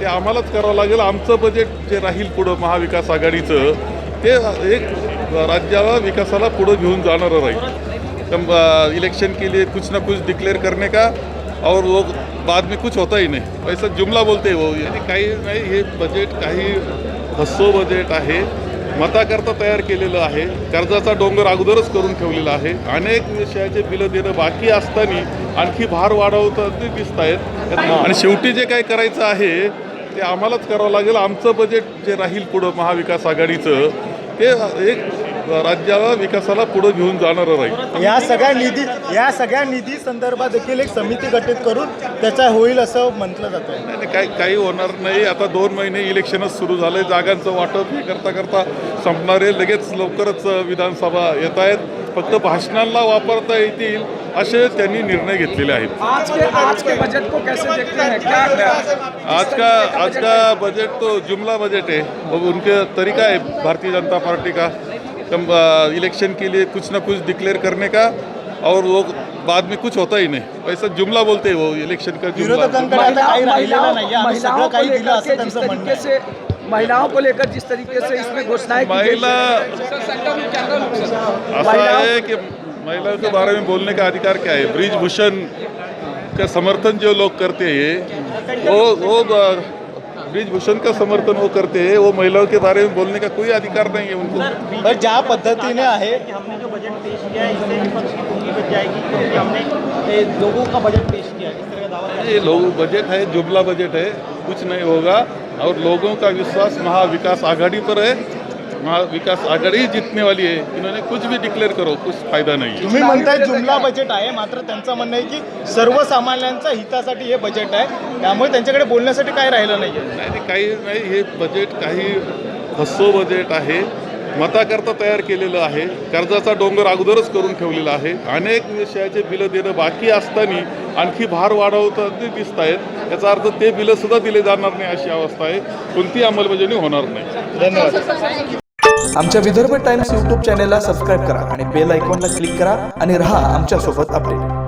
ते आम्हालाच करावं लागेल. आमचं बजेट जे राहील पुढं महाविकास आघाडीचं ते एक राज्याला विकासाला पुढं घेऊन जाणारं राहील. इलेक्शन के लिए कुछ ना कुछ डिक्लेअर करणे का और वो बाद में कुछ होता ही नाही. वैसा जुमला बोलते वो. यानी काही नाही हे बजेट काही हस्सो बजेट आहे. मताकरता तयार केलेलं आहे. कर्जाचा डोंगर अगोदरच करून ठेवलेला आहे. अनेक विषयाचे बिलं देणं बाकी असताना आणखी भार वाढवतात दिसत आहेत आणि शेवटी जे काय करायचं आहे ते आम्हालाच करावं लागेल. आमचं बजेट जे राहील पुढं महाविकास आघाडीचं ते एक राज्याला विकासाला पुढं घेऊन जाणारं राहील. या सगळ्या निधी या सगळ्या निधी संदर्भात देखील एक समिती गठीत करून त्याचा होईल असं म्हटलं जातं. नाही काही काही होणार नाही. आता दोन महिने इलेक्शनच सुरू झालंय. जागांचं वाटप हे करता करता संपणार लगेच लवकरच विधानसभा येत आहेत. फक्त भाषणांना वापरता येतील असे त्यांनी निर्णय घेतलेले आहेत. आज के आज के बजट को कैसे देखते हैं? क्या आज का आज का बजट तो जुमला बजट है। अब उनके तरीका है भारतीय जनता पार्टी का। इलेक्शन के लिए कुछ ना कुछ डिक्लेअर करने का और वो बाद में कुछ होता ही नहीं। वैसा जुमला बोलते हैं वो इलेक्शन का जुमला। महिलाओं को लेकर जिस तरीके. से इसमें घोषणाएँ की महिला ऐसा है कि महिलाओं के बारे में बोलने का अधिकार क्या है? ब्रिजभूषण का समर्थन जो लोग करते हैं वो वो ब्रिजभूषण का समर्थन वो करते हैं वो महिलाओं के बारे में बोलने का कोई अधिकार नहीं है उनको। तर ज्या पद्धतीने आहे कि हमने जो बजट पेश किया है इससे विपक्ष की पूंजी बच जाएगी क्योंकि हमने लोगों का बजट पेश किया है। इस तरह का दावा ये लोग बजट है जुमला बजट है कुछ नहीं होगा। और लोगों का विश्वास महाविकास आघाड़ी पर है। महाविकास आघाड़ी ही जीतने वाली है। इन्होंने कुछ भी डिक्लेअर करो कुछ फायदा नहीं तुम्ही म्हणताय जुमला बजेट आहे मात्र त्यांचं म्हणणं आहे की सर्वसामान्यांच्या हितासाठी हे बजेट आहे. त्यामुळे त्यांच्याकडे बोलण्यासाठी काय राहिलं नाही नाही, काही नाही हे बजेट काही हस्सो बजेट आहे. मताकरता तयार केलेलं आहे. कर्जाचा डोंगर अगोदरच करून ठेवलेला आहे. अनेक विषयाचे बिलं देणं बाकी असताना आणखी भार वाढवताना दिसत आहेत. याचा अर्थ ते बिलं सुद्धा दिले जाणार नाही अशी अवस्था आहे. कोणती अंमलबजावणी होणार नाही. धन्यवाद. आमच्या विदर्भ टाइम्स यूट्यूब चॅनेलला सबस्क्राईब करा आणि बेल आयकॉनला क्लिक करा आणि रहा आमच्यासोबत अपडेट.